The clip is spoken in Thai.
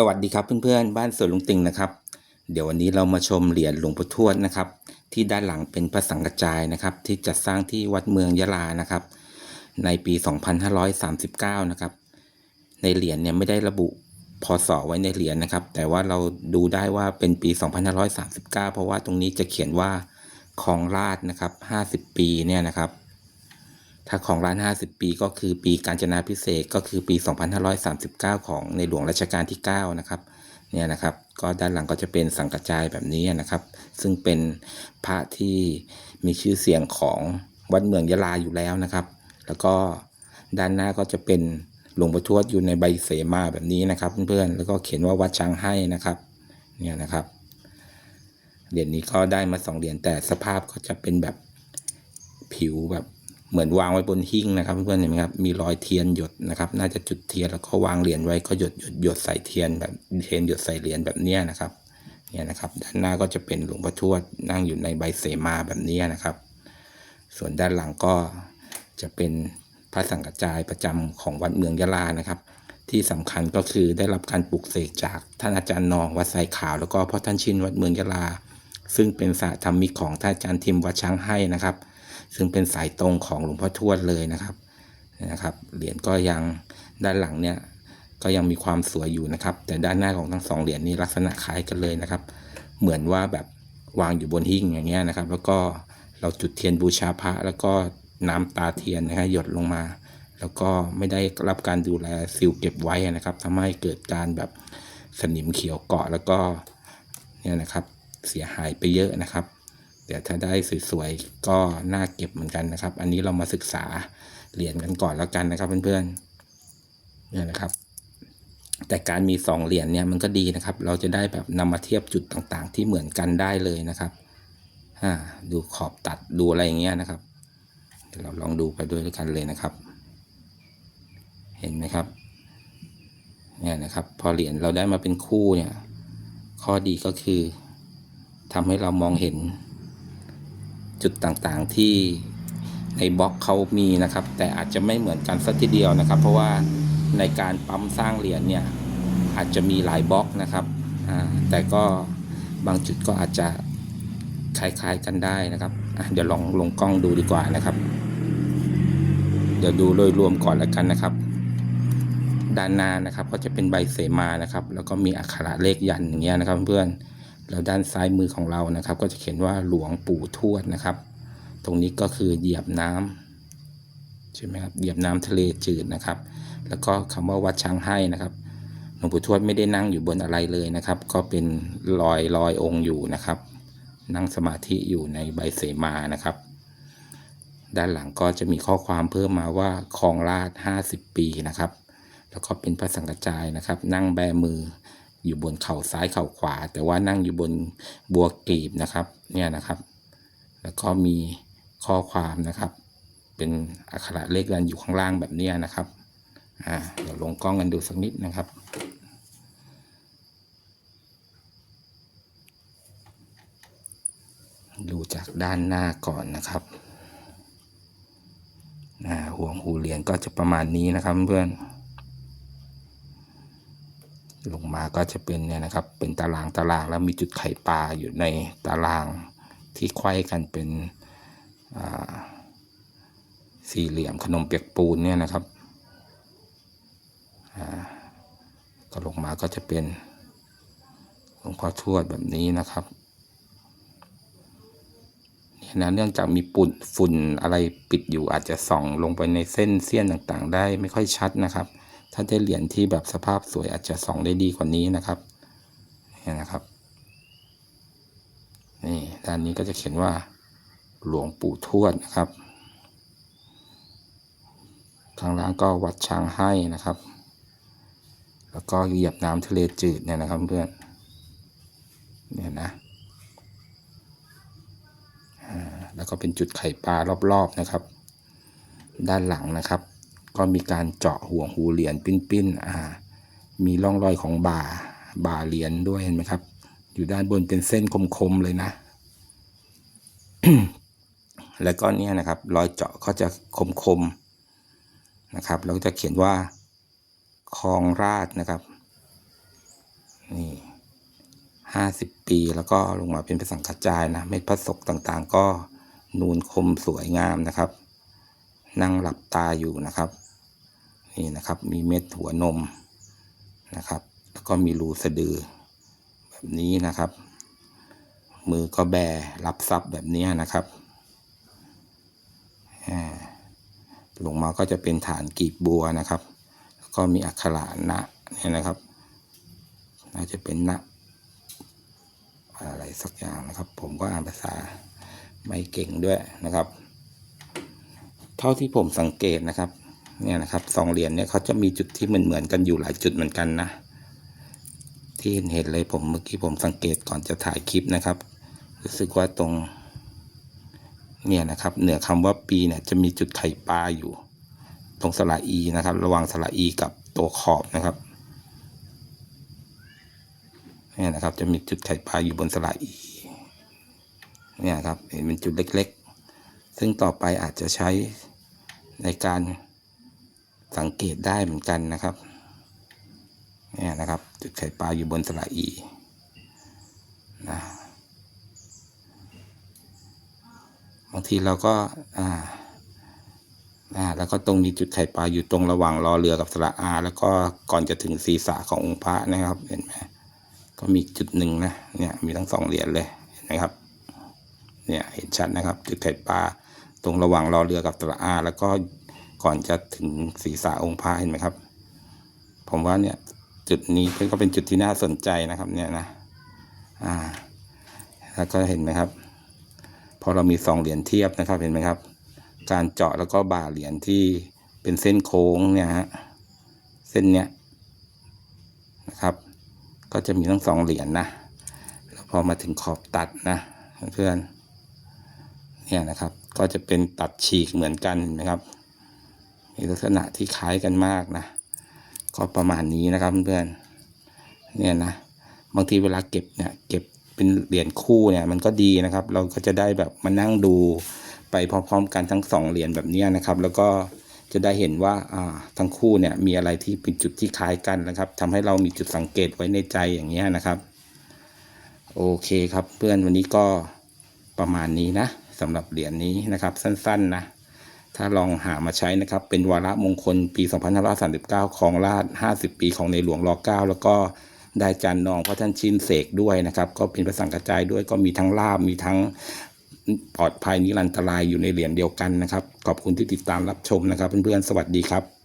สวัสดีครับเพื่อนๆ บ้านสวนลุงติงนะครับ เดี๋ยววันนี้เรามาชมเหรียญหลวงปู่ทวดนะครับ ที่ด้านหลังเป็นพระสังกจายนะครับ ที่จัดสร้างที่วัดเมืองยะลานะครับ ในปี 2539 นะครับ ในเหรียญเนี่ยไม่ได้ระบุพศไว้ในเหรียญนะครับ แต่ว่าเราดูได้ว่าเป็นปี 2539 เพราะว่าตรงนี้จะเขียนว่าคลองราชนะครับ 50 ปีเนี่ยนะครับ ถ้าของร้าน 50 ปีก็คือปีการจนาพิเศษก็คือปี 2539 ของในหลวงรัชกาลที่ 9 นะครับเนี่ยนะครับ ก็ด้านหลังก็จะเป็นสังกระจายแบบนี้นะครับ ซึ่งเป็นพระที่มีชื่อเสียงของวัดเมืองยะลาอยู่แล้วนะครับ แล้วก็ด้านหน้าก็จะเป็นหลวงปู่ทวดอยู่ในใบเสมาแบบนี้นะครับ เพื่อนๆแล้วก็เขียนว่าวัดช้างให้นะครับเนี่ยนะครับเหรียญนี้ก็ได้มาสองเหรียญแต่สภาพก็จะเป็นแบบผิวแบบ เหมือนวางไว้บนหิ้งนะครับเพื่อนๆเห็นไหมครับมีรอยเทียนหยดนะครับ น่าจะจุดเทียนแล้วก็วางเหรียญไว้ก็หยดหยดหยดใส่เทียนแบบเทียนหยดใส่เหรียญแบบเนี้ยนะครับเนี่ยนะครับ ด้านหน้าก็จะเป็นหลวงพ่อทวดนั่งอยู่ในใบเสมาแบบเนี้ยนะครับ ส่วนด้านหลังก็จะเป็นพระสังกระจายประจำของวัดเมืองยะลานะครับ ที่สำคัญก็คือได้รับการปลุกเสกจากท่านอาจารย์นองวัดไซขาว แล้วก็พ่อท่านชินวัดเมืองยะลา ซึ่งเป็นสาธรรมิกของท่านอาจารย์ทิมวัดช้างให้นะครับ ซึ่งเป็นสายตรงของหลวงพ่อทวดเลยนะครับนะครับ เหรียญก็ยังด้านหลังเนี่ยก็ยังมีความสวยอยู่นะครับ แต่ด้านหน้าของทั้งสองเหรียญนี้ลักษณะคล้ายกันเลยนะครับ เหมือนว่าแบบวางอยู่บนหิ้งอย่างเงี้ยนะครับ แล้วก็เราจุดเทียนบูชาพระ แล้วก็น้ำตาเทียนนะครับหยดลงมา แล้วก็ไม่ได้รับการดูแลซิลเก็บไว้นะครับทำให้เกิดการแบบสนิมเขียวเกาะแล้วก็เนี่ยนะครับเสียหายไปเยอะนะครับ แต่ถ้าได้สวยๆ ก็น่าเก็บเหมือนกันนะครับ อันนี้เรามาศึกษาเหรียญกันก่อนแล้วกันนะครับเพื่อนๆเนี่ยนะครับ แต่การมีสองเหรียญเนี่ยมันก็ดีนะครับ เราจะได้แบบนำมาเทียบจุดต่างๆ ที่เหมือนกันได้เลยนะครับอ่าดูขอบตัดดูอะไรอย่างเงี้ยนะครับ เดี๋ยวเราลองดูไปด้วยกันเลยนะครับ เห็นไหมครับเนี่ยนะครับ พอเหรียญเราได้มาเป็นคู่เนี่ย ข้อดีก็คือทำให้เรามองเห็น จุดต่างๆที่ในบล็อกเขามีนะครับ แต่อาจจะไม่เหมือนกันสักทีเดียวนะครับ เพราะว่าในการปั๊มสร้างเหรียญเนี่ยอาจจะมีหลายบล็อกนะครับแต่ก็บางจุดก็อาจจะคล้ายๆกันได้นะครับเดี๋ยวลองลงกล้องดูดีกว่านะครับ เดี๋ยวดูโดยรวมก่อนแล้วกันนะครับ ด้านหน้านะครับก็จะเป็นใบเสมานะครับ แล้วก็มีอักขระเลขยันอย่างเงี้ยนะครับเพื่อนๆ แล้วด้านซ้ายมือของเรานะครับ ก็จะเขียนว่าหลวงปู่ทวดนะครับ ตรงนี้ก็คือเหยียบน้ำใช่ไหมครับเหยียบน้ำทะเลจืดนะครับ แล้วก็คำว่าวัดช้างให้นะครับหลวงปู่ทวดไม่ได้นั่งอยู่บนอะไรเลยนะครับ ก็เป็นลอยลอยองค์อยู่นะครับ นั่งสมาธิอยู่ในใบเสมานะครับ ด้านหลังก็จะมีข้อความเพิ่มมาว่าคลองราช50 ปีนะครับ แล้วก็เป็นพระสังกระจายนะครับ นั่งแบมือ อยู่บนเข่าซ้ายเข่าขวา แต่ว่านั่งอยู่บนบัวกรีบนะครับเนี่ยนะครับ แล้วก็มีข้อความนะครับ เป็นอักขระเลขยันอยู่ข้างล่างแบบเนี้ยนะครับอ่าเดี๋ยวลงกล้องกันดูสักนิดนะครับดูจากด้านหน้าก่อนนะครับห่วงหูเหรียญก็จะประมาณนี้นะครับเพื่อน ลงมาก็จะเป็นเนี่ยนะครับ เป็นตารางตารางแล้วมีจุดไข่ปลาอยู่ในตารางที่ไขว้กันเป็นสี่เหลี่ยมขนมเปียกปูนเนี่ยนะครับอ่าก็ลงมาก็จะเป็นหลวงพ่อทวดแบบนี้นะครับเนี่ยนะเนื่องจากมีปุ่นฝุ่นอะไรปิดอยู่อาจจะส่องลงไปในเส้นเสี้ยนต่างๆ ได้ไม่ค่อยชัดนะครับ ถ้าได้เหรียญที่แบบสภาพสวยอาจจะส่องได้ดีกว่านี้นะครับนี่นะครับ นี่ด้านนี้ก็จะเขียนว่า หลวงปู่ทวดนะครับข้างล่างก็วัดช้างให้นะครับ แล้วก็เหยียบน้ำทะเลจืดเนี่ยนะครับเพื่อนเนี่ยนะแล้วก็เป็นจุดไข่ปลารอบๆนะครับ ด้านหลังนะครับ ก็มีการเจาะห่วงหูเหรียญปิ้นๆอ่า มีร่องรอยของบ่าบ่าเหรียญด้วยเห็นไหมครับ อยู่ด้านบนเป็นเส้นคมๆเลยนะ แล้วก็เนี่ยนะครับ รอยเจาะก็จะคมๆนะครับแล้วก็จะเขียนว่าคลองราชนะครับ นี่ห้าสิบปีแล้วก็ลงมาเป็นพระสังฆจายนะ เม็ดพระศกต่างๆ ก็นูนคมสวยงามนะครับ นั่งหลับตาอยู่นะครับ นี่นะครับมีเม็ดหัวนมนะครับ แล้วก็มีรูสะดือ แบบนี้นะครับ มือก็แบรับทรัพย์แบบนี้นะครับลงมาก็จะเป็นฐานกีบบัวนะครับ แล้วก็มีอักขระนะเนี่ยนะครับน่าจะเป็นนะอะไรสักอย่างนะครับ ผมก็อ่านภาษาไม่เก่งด้วยนะครับ เท่าที่ผมสังเกตนะครับ เนี่ยนะครับสองเหรียญเนี่ยเขาจะมีจุดที่เหมือนเหมือนกันอยู่หลายจุดเหมือนกันนะ ที่เห็นเลยผมเมื่อกี้ผมสังเกตก่อนจะถ่ายคลิปนะครับ รู้สึกว่าตรง เนี่ยนะครับ เหนือคำว่าปีเนี่ยจะมีจุดไข่ปลาอยู่ ตรงสระอีนะครับ ระหว่างสระอีกับตัวขอบนะครับเนี่ยนะครับจะมีจุดไข่ปลาอยู่บนสระอีเนี่ยครับเห็นเป็นจุดเล็กๆ ซึ่งต่อไปอาจจะใช้ในการ สังเกตได้เหมือนกันนะครับเนี่ยนะครับ จุดไข่ปลาอยู่บนสระอีนะบางทีเราก็อ่าอ่าแล้วก็ตรงมีจุดไข่ปลาอยู่ตรงระหว่างรอเรือกับสระอา แล้วก็ก่อนจะถึงศีรษะขององค์พระนะครับ เห็นไหมก็มีจุดหนึ่งนะเนี่ยมีทั้งสองเหรียญเลยเห็นไหมครับเนี่ยเห็นชัดนะครับ จุดไข่ปลาตรงระหว่างรอเรือกับสระอา แล้วก็ ก่อนจะถึงศีรษะองค์พระเห็นไหมครับ ผมว่าเนี่ยจุดนี้ก็เป็นจุดที่น่าสนใจนะครับเนี่ยนะ อ่า แล้วก็เห็นไหมครับ พอเรามีสองเหรียญเทียบนะครับเห็นไหมครับ การเจาะแล้วก็บ่าเหรียญที่เป็นเส้นโค้งเนี่ยฮะ เส้นเนี้ยนะครับ ก็จะมีทั้งสองเหรียญนะแล้วพอมาถึงขอบตัดนะเพื่อน เนี่ยนะครับ ก็จะเป็นตัดฉีกเหมือนกันเห็นไหมครับ มีลักษณะที่คล้ายกันมากนะ ก็ประมาณนี้นะครับเพื่อนเนี่ยนะ บางทีเวลาเก็บเนี่ยเก็บเป็นเหรียญคู่เนี่ยมันก็ดีนะครับ เราก็จะได้แบบมานั่งดูไปพร้อมๆกันทั้งสองเหรียญแบบนี้นะครับ แล้วก็จะได้เห็นว่าทั้งคู่เนี่ยมีอะไรที่เป็นจุดที่คล้ายกันนะครับทำให้เรามีจุดสังเกตไว้ในใจอย่างเงี้นะครับโอเคครับเพื่อนวันนี้ก็ประมาณนี้นะสำหรับเหรียญนี้นะครับสั้นๆนะ ถ้าลองหามาใช้นะครับ เป็นวาระมงคลปี 2539 ของราช 50 ปีของในหลวงร9แล้วก็ได้จันนองพระท่านชินเสกด้วยนะครับ ก็เป็นพระสังกระจายด้วยก็มีทั้งลาบมีทั้งปลอดภัยนิรันตรายอยู่ในเหรียญเดียวกันนะครับ ขอบคุณที่ติดตามรับชมนะครับ เพื่อนๆ สวัสดีครับ